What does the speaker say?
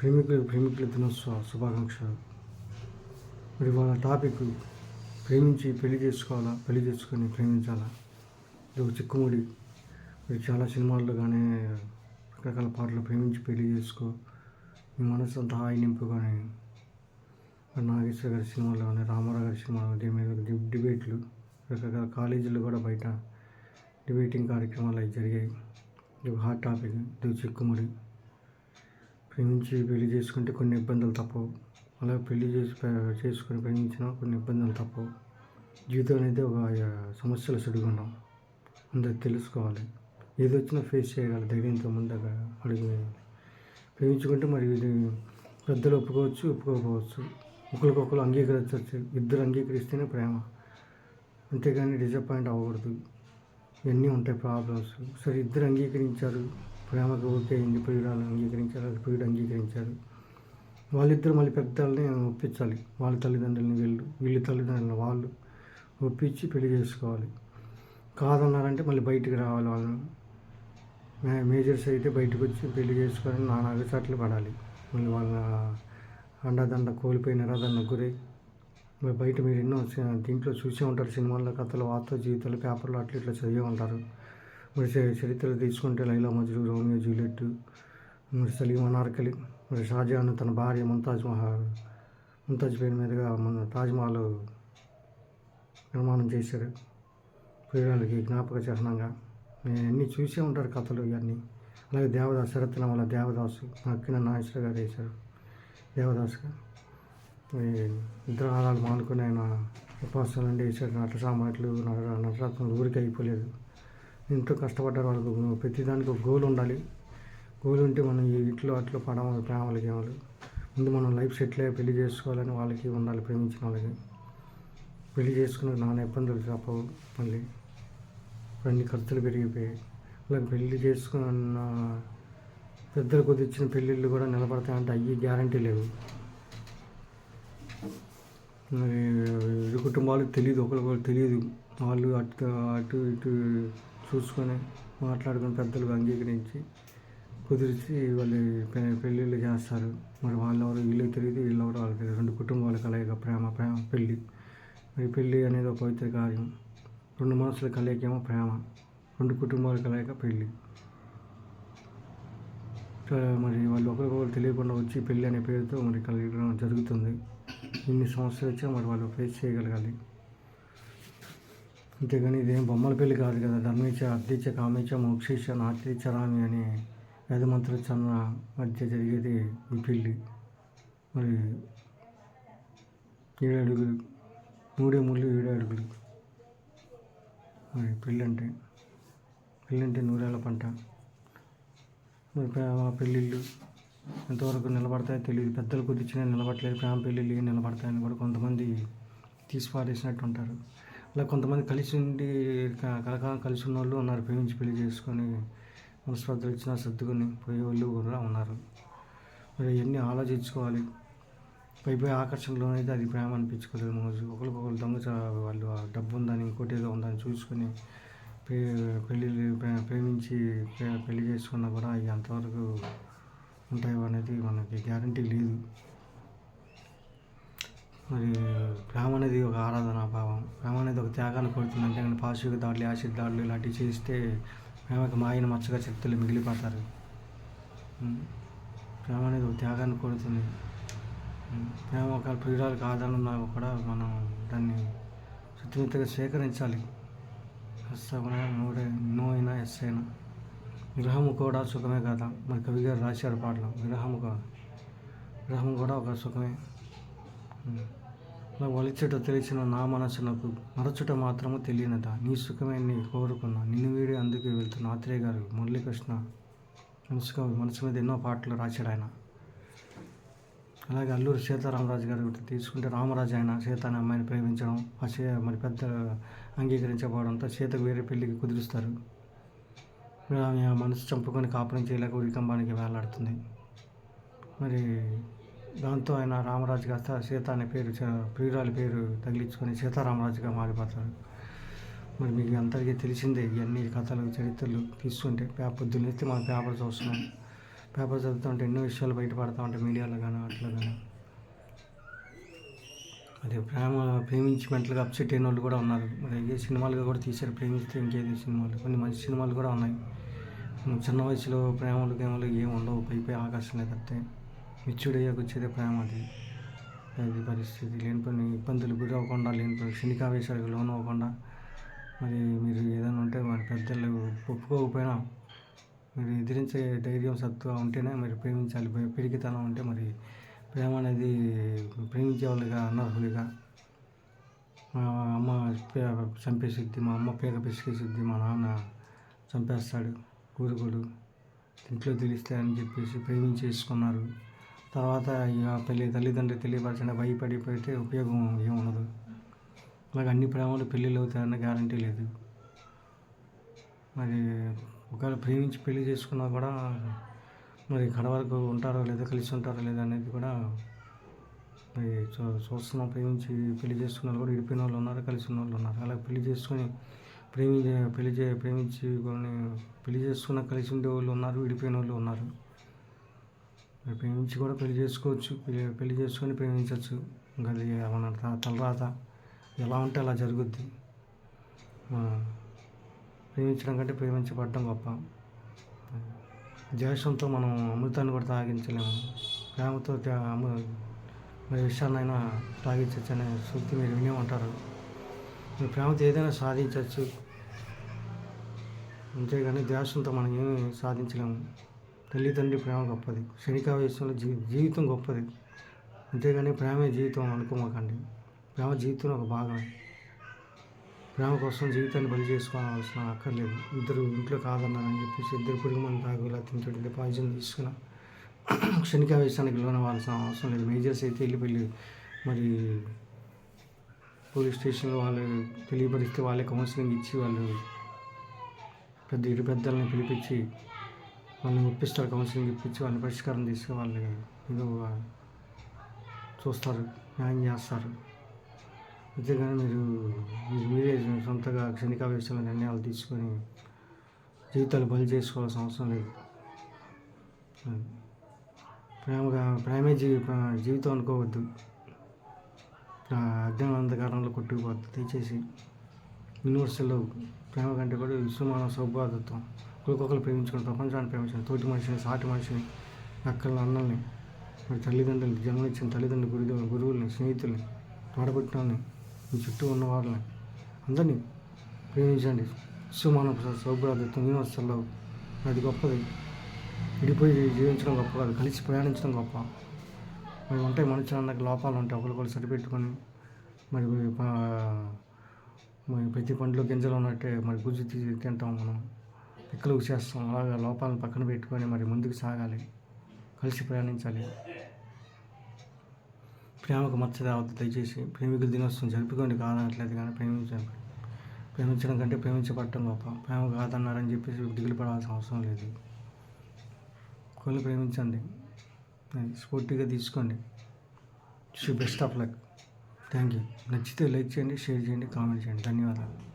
ప్రేమికులు ప్రేమికుల దినోత్సవ శుభాకాంక్షలు. మరి వాళ్ళ టాపిక్ ప్రేమించి పెళ్ళి చేసుకోవాలా? పెళ్ళి చేసుకొని ప్రేమించాలా? ఇది ఒక చిక్కుముడి మరి చాలా సినిమాల్లో కానీ రకరకాల పాటలు ప్రేమించి పెళ్ళి చేసుకో. మీ మనసు అంతా హాయి నింపు కానీ మరి నాగేశ్వర గారి సినిమాలో కానీ రామారావు గారి సినిమాలో దీని మీద డిబేట్లు రకరకాల కాలేజీలు కూడా బయట డిబేటింగ్ కార్యక్రమాలు అవి జరిగాయి. ఇది ఒక హాట్ టాపిక్. ఇది చిక్కుముడి ప్రేమించి పెళ్ళి చేసుకుంటే కొన్ని ఇబ్బందులు తప్పవు. అలా పెళ్ళి చేసి చేసుకుని చేసుకొని కొన్ని ఇబ్బందులు తప్పవు. జీవితం అనేది ఒక సమస్యల సుడిగుండం. అందరు తెలుసుకోవాలి. ఏది వచ్చినా ఫేస్ చేయగల ధైర్యంతో ముందుగా అడుగు ప్రేమించుకుంటే మరి ఇది పెద్దలు ఒప్పుకోవచ్చు ఒప్పుకోకపోవచ్చు. ఒకరికొకరు అంగీకరించవచ్చు. ఇద్దరు అంగీకరిస్తేనే ప్రేమ. అంతేగాని డిసప్పాయింట్ అవ్వకూడదు. ఇవన్నీ ఉంటాయి ప్రాబ్లమ్స్. సరే ఇద్దరు అంగీకరించారు. ప్రేమకు ఓకే అయింది ప్రియురాలు అంగీకరించారు అది ప్రియుడు అంగీకరించారు. వాళ్ళిద్దరు మళ్ళీ పెద్దల్ని ఒప్పించాలి. వాళ్ళ తల్లిదండ్రులని వీళ్ళు వీళ్ళ తల్లిదండ్రులను వాళ్ళు ఒప్పించి పెళ్ళి చేసుకోవాలి. కాదన్నారంటే మళ్ళీ బయటికి రావాలి వాళ్ళు మే మేజర్స్ అయితే బయటకు వచ్చి పెళ్ళి చేసుకొని నానా అగచాట్లు పడాలి. మళ్ళీ వాళ్ళ అండదండ కోల్పోయినారు నిరాదరణ గురై బయట మీరు ఎన్నో దీంట్లో చూసే ఉంటారు సినిమాల్లో కథలు వార్త జీవితాలు పేపర్లు అట్లా ఇట్లా చదివే ఉంటారు. మరి చరిత్రలు తీసుకుంటే లైలా మజ్లు రోమియో జూలియట్ మరి సలీం అనార్కలి మరి షాజహాన్ తన భార్య ముంతాజ్ మహల్ ముంతాజ్ పేరు మీదుగా మన తాజ్మహల్ నిర్మాణం చేశారు. ప్రియురాలకి జ్ఞాపక చిహ్నంగా. మీరు అన్నీ చూసే ఉంటారు కథలు ఇవన్నీ. అలాగే దేవదాస్ శరత్న వల్ల దేవదాసు అక్కిన నాగేశ్వర గారు వేశారు. దేవదాసుగా. మరి విగ్రహాలు మానుకుని ఆయన ఉపాసనలు నుండి వేశారు నట సామాట్లు నటరత్నాలు ఊరికి అయిపోలేదు. ఎంతో కష్టపడ్డారు వాళ్ళకు ప్రతిదానికి ఒక గోల్ ఉండాలి. గోల్ ఉంటే మనం ఈ ఇట్లో అట్లో పడవాలి ప్రేమలకి ఏమలు ముందు మనం లైఫ్ సెటిల్ అయ్యి పెళ్ళి చేసుకోవాలని వాళ్ళకి ఉండాలి ప్రేమించిన వాళ్ళకి. పెళ్ళి చేసుకున్న నాన్న ఇబ్బందులు తప్పవు మళ్ళీ. అన్ని ఖర్చులు పెరిగిపోయాయి. అలాగే పెళ్ళి చేసుకున్న పెద్దలు కుదిర్చిన పెళ్ళిళ్ళు కూడా నిలబడతాయంటే అయ్యి గ్యారంటీ లేవు. మరి ఇరు కుటుంబాలు తెలియదు ఒకరికొకరు తెలియదు వాళ్ళు అటు అటు ఇటు చూసుకొని మాట్లాడుకొని పెద్దలకు అంగీకరించి కుదిరిచి వాళ్ళు పెళ్ళిళ్ళు చేస్తారు. మరి వాళ్ళెవరు? వీళ్ళకి తెలియదు వీళ్ళెవరు? వాళ్ళకి తెలియదు. రెండు కుటుంబాల కలయిక ప్రేమ ప్రేమ పెళ్ళి. మరి పెళ్ళి అనేది ఒక పవిత్ర కార్యం. రెండు మనసుల కలయికేమో ప్రేమ. రెండు కుటుంబాల కలయిక పెళ్ళి. మరి వాళ్ళు ఒకరికొకరు తెలియకుండా వచ్చి పెళ్ళి అనే పేరుతో మరి కలగడం జరుగుతుంది. ఇన్ని సమస్యలు వచ్చినా మరి వాళ్ళు ఫేస్ చేయగలగాలి. అంతేగాని ఇదేం బొమ్మల పెళ్ళి కాదు కదా. ధర్మీచ అర్ధించ కామేచ మోక్షేచ నాట్యేచ రామి అని వేద చన్న మధ్య జరిగేది ఈ పెళ్ళి మరి ఏడు అడుగులు మూడే ముళ్ళు ఏడు అడుగులు. మరి పెళ్ళి అంటే పెళ్ళి అంటే నూరేళ్ళ పంట. మరి ప్రేమ పెళ్ళిళ్ళు ఎంతవరకు నిలబడతాయో తెలియదు పెద్దలు కుదిర్చినా నిలబడలేదు ప్రేమ పెళ్ళిళ్ళు నిలబడతాయని కూడా కొంతమంది తీసి పారేసినట్టు ఉంటారు ఇలా కొంతమంది కలిసి ఉండి కలకాలం కలిసి ఉన్న వాళ్ళు ఉన్నారు. ప్రేమించి పెళ్ళి చేసుకొని మనస్పర్ధలు ఇచ్చినా సర్దుకొని పోయే వాళ్ళు కూడా ఉన్నారు. మరి ఇవన్నీ ఆలోచించుకోవాలి. పై పై అది ప్రేమ అనిపించుకోలేదు మోజు ఒకరికొకరు దొంగ వాళ్ళు డబ్బు ఉందని ఇంకోటి ఏదో ఉందని చూసుకొని పెళ్ళి ప్రేమించి పెళ్ళి చేసుకున్నా కూడా అవి అంతవరకు ఉంటాయో అనేది మనకి గ్యారంటీ లేదు. మరి ప్రేమ అనేది ఒక ఆరాధన భావం. ప్రేమ అనేది ఒక త్యాగాన్ని కోరుతుంది అంటే పాశవిక దాడులు యాసిడ్ దాడులు ఇలాంటివి చేస్తే ప్రేమకి మాయన మచ్చగా శక్తులు మిగిలిపోతారు. ప్రేమ అనేది ఒక త్యాగాన్ని కోరుతుంది. ప్రేమ ఒక ప్రియురాలు కాదనున్నా కూడా మనం దాన్ని శుద్ధిమెత్తగా సేకరించాలి ఎస్ అవునా నోడే నో అయినా ఎస్ అయినా విరహము కూడా సుఖమే కదా? మరి కవి గారు రాశారు పాటలు విరహము కూడా. విరహం కూడా ఒక సుఖమే. అలా వలిచుట తెలిసిన నా మనసునకు మరచుట మాత్రము తెలియనట నీ సుఖమే నీ కోరుకున్నా. నిన్ను వీడి అందుకే వెళ్తున్న ఆత్రేయ గారు మురళీకృష్ణ మనసు మనసు మీద ఎన్నో పాటలు రాశాడు ఆయన. అలాగే అల్లూరు సీతారామరాజు గారు తీసుకుంటే రామరాజు ఆయన సీత అనే అమ్మాయిని ప్రేమించడం ఆ సీ మరి పెద్ద అంగీకరించబడంతో సీతకు వేరే పెళ్ళికి కుదురుస్తారు. ఆమె ఆ మనసు చంపుకొని కాపురం చేయలేక ఉరికంబానికి వేలాడుతుంది. మరి దాంతో ఆయన రామరాజు కాస్త సీత అనే పేరు చ- ప్రియురాలి పేరు తగిలించుకొని సీతారామరాజుగా మారిపోతారు. మరి మీకు అందరికీ తెలిసిందే ఇవన్నీ కథలు చరిత్రలు తీసుకుంటే పేపర్ దున్నెత్తి మనం పేపర్ చూస్తున్నాం పేపర్ చదువుతుంటే ఎన్నో విషయాలు బయటపడతా ఉంటాయి మీడియాలో కానీ అట్లా కానీ అదే ప్రేమ ప్రేమించి మెంటల్గా అప్సెట్ అయిన వాళ్ళు కూడా ఉన్నారు. మరి ఏ సినిమాలుగా కూడా తీశారు ప్రేమిస్తే ఇంకేది సినిమాలు? కొన్ని మంచి సినిమాలు కూడా ఉన్నాయి. చిన్న వయసులో ప్రేమలు గేమలు ఏం ఉండవు. పైపై ఆకర్షణ తప్పితే మెచ్యూర్డ్ వచ్చేదే ప్రేమ అది. అది పరిస్థితి లేనిపోయిన ఇబ్బందులు గురి అవ్వకుండా లేనిపోయిన క్షణికావేశాలకు లోన్ అవ్వకుండా మరి మీరు ఏదైనా ఉంటే మరి పెద్దలు ఒప్పుకోకపోయినా మీరు ఎదిరించే ధైర్యం సత్తుగా ఉంటేనే మరి ప్రేమించాలి. పిరికితనం ఉంటే మరి ప్రేమ అనేది ప్రేమించే వాళ్ళుగా అనర్హులుగా. మా అమ్మ పే- చంపేసిద్ది మా అమ్మ పేక పిసికేసిద్ది మా నాన్న చంపేస్తాడు. ఊరుకోడు. ఇంట్లో తెలిస్తే అని చెప్పేసి ప్రేమించేసుకున్నారు. తర్వాత ఇక పెళ్ళి తల్లిదండ్రులు తెలియపరచండి భయపడిపోతే ఉపయోగం ఏముండదు ఉండదు. అన్ని ప్రేమలు పెళ్ళిళ్ళు అవుతాయన్న గ్యారంటీ లేదు. మరి ఒకవేళ ప్రేమించి పెళ్ళి చేసుకున్నా కూడా మరి కడ వరకు ఉంటారో లేదో కలిసి ఉంటారో లేదో అనేది కూడా మరి చూ చూస్తున్నాం. ప్రేమించి పెళ్ళి చేసుకున్న వాళ్ళు కూడా విడిపోయిన వాళ్ళు ఉన్నారు కలిసి ఉన్న వాళ్ళు ఉన్నారు. అలా పెళ్ళి చేసుకొని ప్రేమించే పెళ్ళి చే ప్రేమించి కొన్ని పెళ్ళి చేసుకున్న కలిసి ఉండే వాళ్ళు ఉన్నారు విడిపోయిన వాళ్ళు ఉన్నారు. ప్రేమించి కూడా పెళ్ళి చేసుకోవచ్చు. పెళ్ళి పెళ్ళి చేసుకొని ప్రేమించవచ్చు. ఇంకా అది మన తలరాత ఎలా ఉంటే అలా జరుగుద్ది. ప్రేమించడం కంటే ప్రేమించబడడం గొప్ప. ద్వేషంతో మనం అమృతాన్ని కూడా తాగించలేము. ప్రేమతో త్యా- అమృ మరి విషయాన్నైనా తాగించవచ్చు అనే సూక్తి మీరు వినే ఉంటారు మీరు ప్రేమతో ఏదైనా సాధించవచ్చు. అంతేగాని ద్వేషంతో మనం ఏమీ సాధించలేము. తల్లిదండ్రి ప్రేమ గొప్పది. క్షణికావేశంలో జీ జీవితం గొప్పది. అంతేగాని ప్రేమే జీవితం అనుకోమాకండి. ప్రేమ జీవితంలో ఒక భాగమే. ప్రేమ కోసం జీవితాన్ని బలి చేసుకోవాల్సిన అక్కర్లేదు. ఇద్దరు ఇంట్లో కాదన్నారని చెప్పేసి ఇద్దరు పురుగు మంది తాగు ఇలా తింటుంటే పాయిజన్ తీసుకున్న క్షణికావేశానికి లోనవ్వాల్సిన అవసరం లేదు. మేజర్స్ అయితే వెళ్ళి మరి పోలీస్ స్టేషన్లో వాళ్ళు తెలియపరిస్తే వాళ్ళే కౌన్సిలింగ్ ఇచ్చి వాళ్ళు పెద్ద ఇరు పెద్దల్ని పిలిపించి వాళ్ళని ఒప్పిస్తారు కౌన్సిలింగ్ ఇప్పించి వాళ్ళని పరిష్కారం తీసుకు వాళ్ళని ఏదో చూస్తారు న్యాయం చేస్తారు. అంతేగాని మీరు మీరు మీరే సొంతగా క్షణికావేశంలో నిర్ణయాలు తీసుకొని జీవితాలు బలి చేసుకోవాల్సిన అవసరం లేదు. ప్రేమగా ప్రేమే జీవి జీవితం అనుకోవద్దు. అజ్ఞానం అంధకారంలో కొట్టుకుపోద్ది దయచేసి యూనివర్సల్లో ప్రేమ కంటే కూడా విశ్వమాన సౌభాగ్యత్వం. ఒకరికొకరు ప్రేమించుకుని ప్రపంచాన్ని ప్రేమించిన తోటి మనిషిని సాటి మనిషిని అక్కల్ని అన్నల్ని మరి తల్లిదండ్రులు జన్మనిచ్చిన తల్లిదండ్రులు గురు గురువుల్ని స్నేహితుల్ని తోడబుట్టిన మీ చుట్టూ ఉన్న వాళ్ళని అందరినీ ప్రేమించండి. విశ్వమాన సౌభాగ్యత్వం యూనివర్సల్లో అది గొప్పది. విడిపోయి జీవించడం గొప్ప కాదు కలిసి ప్రయాణించడం గొప్ప. మరి ఉంటాయి మనుషులు అన్నాక లోపాలు ఉంటాయి ఒకరికొకరు సరిపెట్టుకొని మరి మరి ప్రతి పంటలో గింజలు ఉన్నట్టే మరి గుజ్జు తీసి తింటాం మనం. పిక్కలు చేస్తాం అలాగా లోపాలను పక్కన పెట్టుకొని మరి ముందుకు సాగాలి. కలిసి ప్రయాణించాలి. ప్రేమకు మచ్చ రావద్దు దయచేసి ప్రేమికుల దినోత్సవం జరుపుకోండి. కాదనట్లేదు కానీ ప్రేమించాలి ప్రేమించడం కంటే ప్రేమించబడటం గొప్ప. ప్రేమ కాదన్నారని చెప్పేసి దిగులు పడాల్సిన అవసరం లేదు. కొన్ని ప్రేమించండి. స్ఫూర్తిగా తీసుకోండి. Best of luck thank you నచ్చితే లైక్ చేయండి షేర్ చేయండి కామెంట్ చేయండి. ధన్యవాదాలు.